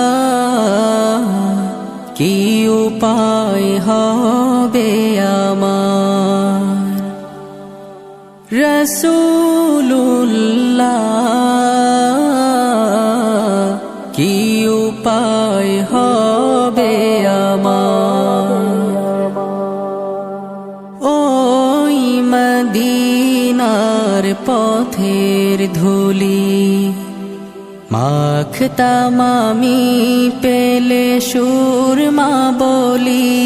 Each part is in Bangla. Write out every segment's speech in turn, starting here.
রসুল্লাহ কি উপায় হবে আমার? রসুল্লাহ কি উপায় হবে আমার? ওই মদিনার পথের ধুলি। মাখতাম আমি পেলে সুরমা বলি,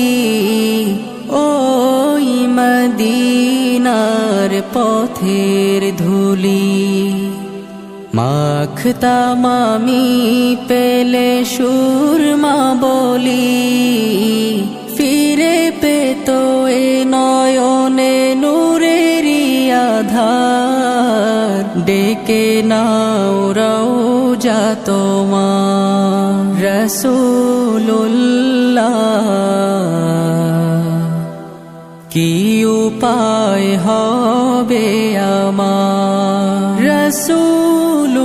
ওই মদিনার পথের ধুলি। মাখতাম আমি পেলে সুরমা বলি ডেকে নাও রওজা তোমার রসুল্লাহ কি উপায় হবে আমার রসুল্লাহ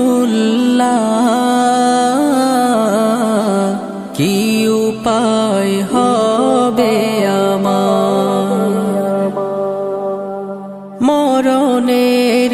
কি উপায় হবে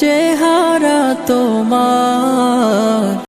চেহারা তোমার।